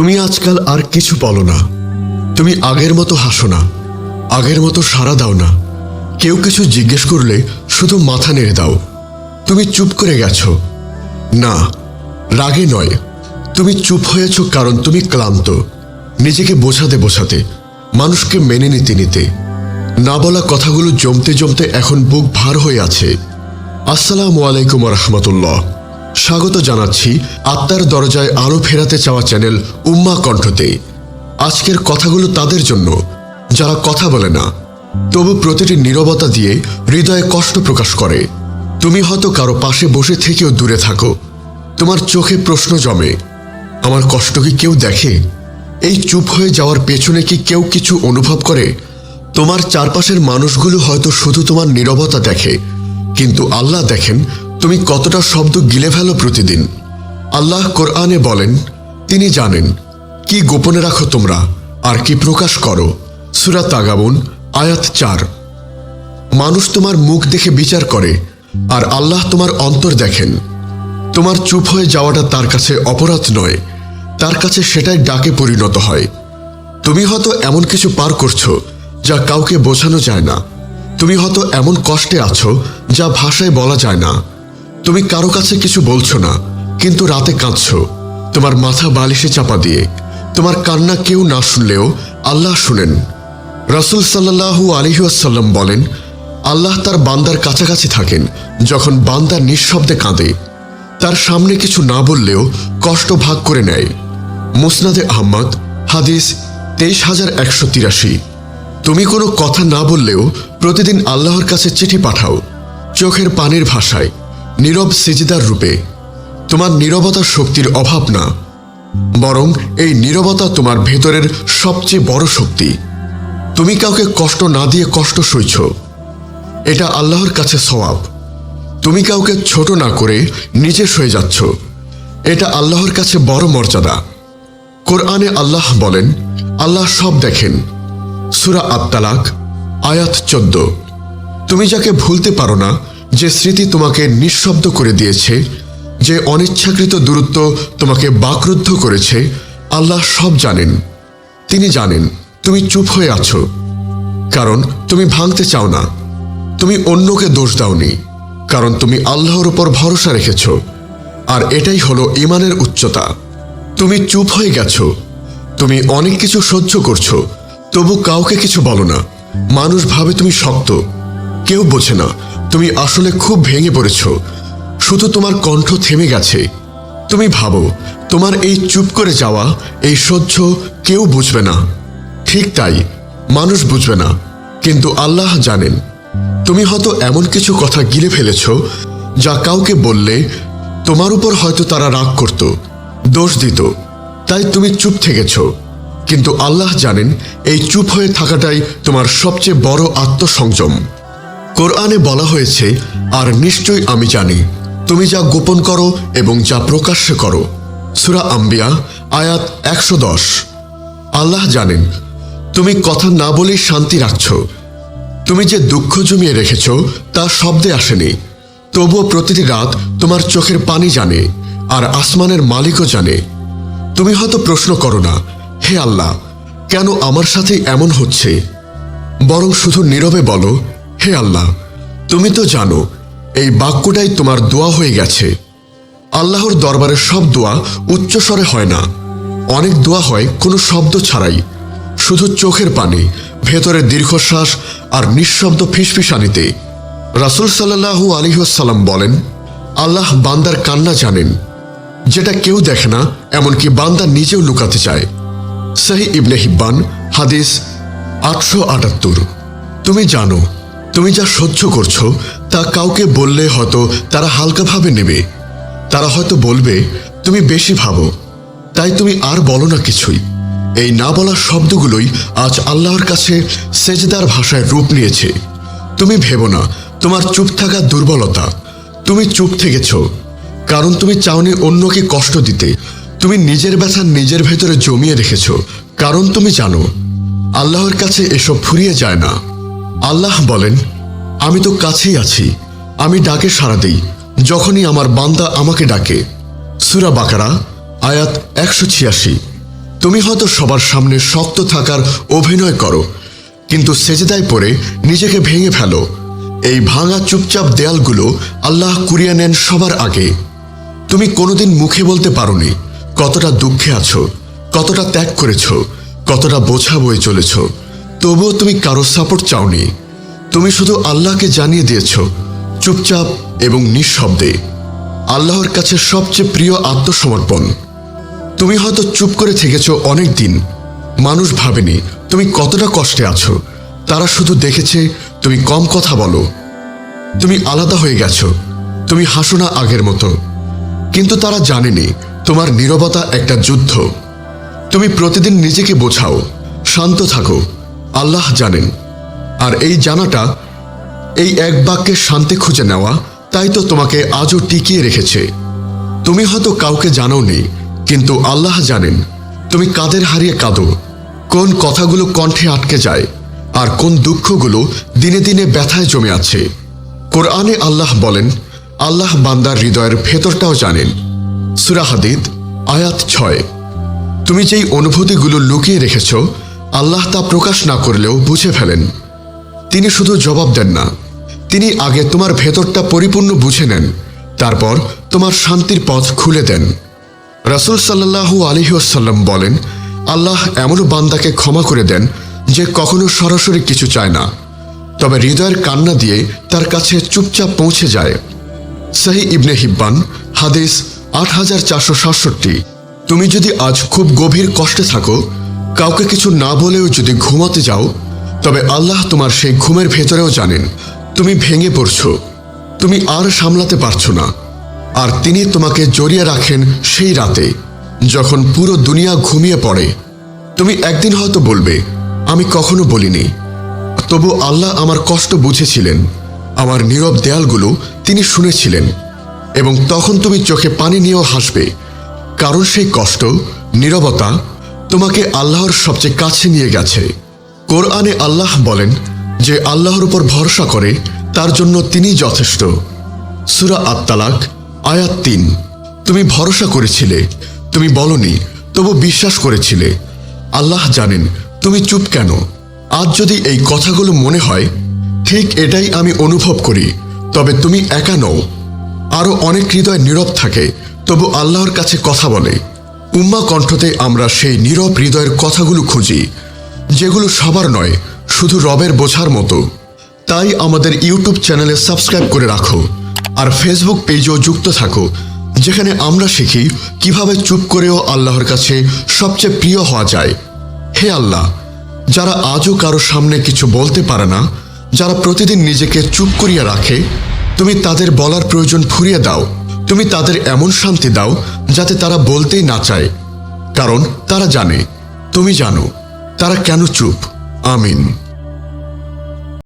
তুমি আজকাল আর কিছু বলো না। তুমি আগের মতো হাসো না। আগের মতো সাড়া দাও না। কেউ কিছু জিজ্ঞেস করলে শুধু মাথা নেড়ে দাও। তুমি চুপ করে গেছো। না, রাগে নয়। তুমি চুপ হয়েছ কারণ তুমি ক্লান্ত। নিজেকে বোঝাতে বোঝাতে, মানুষকে মেনে নিতে নিতে। না বলা কথাগুলো জমতে জমতে এখন বুক ভার হয়ে আছে। আসসালামু আলাইকুম রহমতুল্লাহ। স্বাগত জানাচ্ছি আত্মার দরজায় আলো ফেরাতে চাওয়া চ্যানেল উম্মা কণ্ঠতে। আজকের কথাগুলো তাদের জন্য, যারা কথা বলে না। তবু প্রতিটি নীরবতা দিয়ে হৃদয়ে কষ্ট প্রকাশ করে। তুমি হয়তো কারও পাশে বসে থেকেও দূরে থাকো। তোমার চোখে প্রশ্ন জমে, আমার কষ্ট কি কেউ দেখে? এই চুপ হয়ে যাওয়ার পেছনে কি কেউ কিছু অনুভব করে? তোমার চারপাশের মানুষগুলো হয়তো শুধু তোমার নীরবতা দেখে, কিন্তু আল্লাহ দেখেন তুমি কতটা শব্দ গিলে ফেলো প্রতিদিন? আল্লাহ কোরআনে বলেন, তিনি জানেন, কি গোপনে রাখো তোমরা, আর কি প্রকাশ করো। সুরা তাগাবুন, আয়াত চার। মানুষ তোমার মুখ দেখে বিচার করে, আর আল্লাহ তোমার অন্তর দেখেন। তোমার চুপ হয়ে যাওয়াটা তার কাছে অপরাধ নয়, তার কাছে সেটাই ডাকে পরিণত হয়। তুমি হয়তো এমন কিছু পার করছ, যা কাউকে বোঝানো যায় না। তুমি হয়তো এমন কষ্টে আছো, যা ভাষায় বলা যায় না। তুমি কারও কাছে কিছু বলছো না, কিন্তু রাতে কাঁদছ। তোমার মাথা বালিশে চাপা দিয়ে, তোমার কান্না কেউ না শুনলেও আল্লাহ শুনেন। রাসুল সাল্লাহু আলহিউসাল্লাম বলেন, আল্লাহ তার বান্দার কাছাকাছি থাকেন, যখন বান্দা নিঃশব্দে কাঁদে। তার সামনে কিছু না বললেও কষ্ট ভাগ করে নেয়। মুসনাদে আহমদ, হাদিস তেইশ হাজার একশো তিরাশি। তুমি কোনো কথা না বললেও প্রতিদিন আল্লাহর কাছে চিঠি পাঠাও, চোখের পানির ভাষায়। নীরব সিজিদার রূপে। তোমার নীরবতা শক্তির অভাব না, বরং এই নীরবতা তোমার ভেতরের সবচেয়ে বড় শক্তি। তুমি কাউকে কষ্ট না দিয়ে কষ্ট সইছ, এটা আল্লাহর কাছে সওয়াব। তুমি কাউকে ছোট না করে নিজে সয়ে যাচ্ছ, এটা আল্লাহর কাছে বড় মর্যাদা। কোরআনে আল্লাহ বলেন, আল্লাহ সব দেখেন। সুরা আত্মালাক আয়াত চোদ্দ। তুমি যাকে ভুলতে পারো না যে স্মৃতি তোমাকে নিঃশব্দ করে দিয়েছে, যে অনিচ্ছাকৃত দূরত্ব তোমাকে বাকরুদ্ধ করেছে, আল্লাহ সব জানেন। তিনি জানেন, তুমি চুপ হয়ে আছো। কারণ তুমি ভাঙতে চাও না। তুমি অন্যকে দোষ দাওনি। কারণ তুমি আল্লাহর উপর ভরসা রেখেছ। আর এটাই হলো ইমানের উচ্চতা। তুমি চুপ হয়ে গেছো। তুমি অনেক কিছু সহ্য করছ। তবু কাউকে কিছু বলো না। মানুষ ভাবে তুমি শক্ত। কেউ বোঝে না। তুমি আসলে খুব ভেঙে পড়েছ। শুধু তোমার কণ্ঠ থেমে গেছে। তুমি ভাবো, তোমার এই চুপ করে যাওয়া, এই সহ্য কেউ বুঝবে না। ঠিক তাই, মানুষ বুঝবে না। কিন্তু আল্লাহ জানেন, তুমি হয়তো এমন কিছু কথা গিলে ফেলেছ, যা কাউকে বললে তোমার উপর হয়তো তারা রাগ করত, দোষ দিত। তাই তুমি চুপ থেকেছ। কিন্তু আল্লাহ জানেন, এই চুপ হয়ে থাকাটাই তোমার সবচেয়ে বড় আত্মসংযম। কোরআনে বলা হয়েছে, আর নিশ্চয়ই আমি জানি। তুমি যা গোপন করো এবং যা প্রকাশ্যে করো। সুরা আম্বিয়া, আয়াত একশো দশ। আল্লাহ জানেন, তুমি কথা না বলেই শান্তি রাখছ। তুমি যে দুঃখ জমিয়ে রেখেছ, তা শব্দে আসেনি। তবুও প্রতিটি রাত তোমার চোখের পানি জানে, আর আসমানের মালিকও জানে। তুমি হয়তো প্রশ্ন করো না, হে আল্লাহ, কেন আমার সাথে এমন হচ্ছে? বরং শুধু নীরবে বলো হে আল্লাহ, তুমি তো জানো, এই বাক্যটাই তোমার দোয়া হয়ে গেছে। আল্লাহর দরবারে সব দোয়া উচ্চস্বরে হয় না। অনেক দোয়া হয় কোনো শব্দ ছাড়াই। শুধু চোখের পানি, ভেতরে দীর্ঘশ্বাস আর নিঃশব্দ ফিসফিসানিতে। রাসুল সাল্লাহু আলিহাসাল্লাম বলেন, আল্লাহ বান্দার কান্না জানেন। যেটা কেউ দেখে না, এমনকি বান্দা নিজেও লুকাতে চায়। সাহি ইবনে হিব্বান, হাদিস আটশো আটাত্তর। তুমি জানো তুমি যা সহ্য করছ, তা কাউকে বললে হয়তো তারা হালকাভাবে নেবে। তারা হয়তো বলবে, তুমি বেশি ভাবো। তাই তুমি আর বলো না কিছুই। এই না বলা শব্দগুলোই আজ আল্লাহর কাছে সেজদার ভাষায় রূপ নিয়েছে। তুমি ভেবো না, তোমার চুপ থাকা দুর্বলতা। তুমি চুপ থেকেছ। কারণ তুমি চাওনি অন্যকে কষ্ট দিতে। তুমি নিজের ব্যথা নিজের ভেতরে জমিয়ে রেখেছ। কারণ তুমি জানো, আল্লাহর কাছে এসব ফুরিয়ে যায় না। আল্লাহ বলেন আমি তো কাছেই আছি। আমি ডাকে সাড়া দিই, যখনই আমার বান্দা আমাকে ডাকে। সুরা বাকারা, আয়াত একশো ছিয়াশি। তুমি হয়তো সবার সামনে শক্ত থাকার অভিনয় করো, কিন্তু সেজেদায় পড়ে নিজেকে ভেঙে ফেলো। এই ভাঙা চুপচাপ দেয়ালগুলো আল্লাহ কুড়িয়ে নেন সবার আগে। তুমি কোনোদিন মুখে বলতে পারোনি, কতটা দুঃখে আছো, কতটা ত্যাগ করেছ, কতটা বোঝা বয়ে চলেছ। তবুও তুমি কারও সাপোর্ট চাওনি। তুমি শুধু আল্লাহকে জানিয়ে দিয়েছ, চুপচাপ এবং নিঃশব্দে। আল্লাহর কাছে সবচেয়ে প্রিয় আত্মসমর্পণ। তুমি হয়তো চুপ করে থেকেছ অনেক দিন মানুষ ভাবেনি, তুমি কতটা কষ্টে আছো। তারা শুধু দেখেছে, তুমি কম কথা বলো। তুমি আলাদা হয়ে গেছো, তুমি হাসো না আগের মতো। কিন্তু তারা জানেনি, তোমার নীরবতা একটা যুদ্ধ। তুমি প্রতিদিন নিজেকে বোঝাও, শান্ত থাকো। আল্লাহ জানেন। আর এই জানাটা, এই এক বাক্যে শান্তি খুঁজে নেওয়া, তাই তো তোমাকে আজও টিকিয়ে রেখেছে। তুমি হয়তো কাউকে জানোনি, কিন্তু আল্লাহ জানেন, তুমি কাদের হারিয়ে কাঁদো, কোন কথাগুলো কণ্ঠে আটকে যায়, আর কোন দুঃখগুলো দিনে দিনে ব্যথায় জমে আছে। কোরআনে আল্লাহ বলেন, আল্লাহ বান্দার হৃদয়ের ভেতরটাও জানেন। সুরাহাদিদ আয়াত ছয়। তুমি যেই অনুভূতিগুলো লুকিয়ে রেখেছ, আল্লাহ তা প্রকাশ না করলেও বুঝে ফেলেন। তিনি শুধু জবাব দেন না। তিনি আগে তোমার ভেতরটা পরিপূর্ণ বুঝে নেন, তারপর তোমার শান্তির পথ খুলে দেন। রাসুল সাল্লাহু আলহিউসাল্লাম বলেন, আল্লাহ এমনও বান্দাকে ক্ষমা করে দেন যে কখনো সরাসরি কিছু চায় না। তবে হৃদয়ের কান্না দিয়ে তার কাছে চুপচাপ পৌঁছে যায়। সাহি ইবনে হিব্বান, হাদিস আট হাজার চারশো সাতষট্টি। তুমি যদি আজ খুব গভীর কষ্টে থাকো, কাউকে কিছু না বলেও যদি ঘুমাতে যাও তবে আল্লাহ তোমার সেই ঘুমের ভেতরেও জানেন, তুমি ভেঙে পড়ছো, তুমি আর সামলাতে পারছ না। আর তিনি তোমাকে জড়িয়ে রাখেন সেই রাতে, যখন পুরো দুনিয়া ঘুমিয়ে পড়ে। তুমি একদিন হয়তো বলবে, আমি কখনো বলিনি। তবু আল্লাহ আমার কষ্ট বুঝেছিলেন, আমার নীরব দেয়ালগুলো তিনি শুনেছিলেন, এবং তখন তুমি চোখে পানি নিয়েও হাসবে। কারণ সেই কষ্ট, নীরবতা তোমাকে আল্লাহর সবচেয়ে কাছে নিয়ে গেছে। কোরআনে আল্লাহ বলেন যে আল্লাহর উপর ভরসা করে, তার জন্য তিনি যথেষ্ট। সুরা আত্মালাক আয়াত তিন। তুমি ভরসা করেছিলে, তুমি বলনি, তবু বিশ্বাস করেছিলে। আল্লাহ জানেন, তুমি চুপ কেন? আজ যদি এই কথাগুলো মনে হয়, ঠিক এটাই আমি অনুভব করি, তবে তুমি একা নও। আরও অনেক হৃদয় নীরব থাকে, তবু আল্লাহর কাছে কথা বলে। উম্মা কণ্ঠতে আমরা সেই নীরব হৃদয়ের কথাগুলো খুঁজি। যেগুলো সবার নয়, শুধু রবের বোঝার মতো। তাই আমাদের ইউটিউব চ্যানেলে সাবস্ক্রাইব করে রাখো। আর ফেসবুক পেজেও যুক্ত থাকো, যেখানে আমরা শিখি কীভাবে চুপ করেও আল্লাহর কাছে সবচেয়ে প্রিয় হওয়া যায়। হে আল্লাহ, যারা আজও কারও সামনে কিছু বলতে পারে না, যারা প্রতিদিন নিজেকে চুপ করিয়ে রাখে, তুমি তাদের বলার প্রয়োজন ফুরিয়ে দাও। তুমি তাদের এমন শান্তি দাও যাতে তারা বলতেই না চায়। কারণ তারা জানে, তুমি জানো। তারা কেন চুপ? আমিন।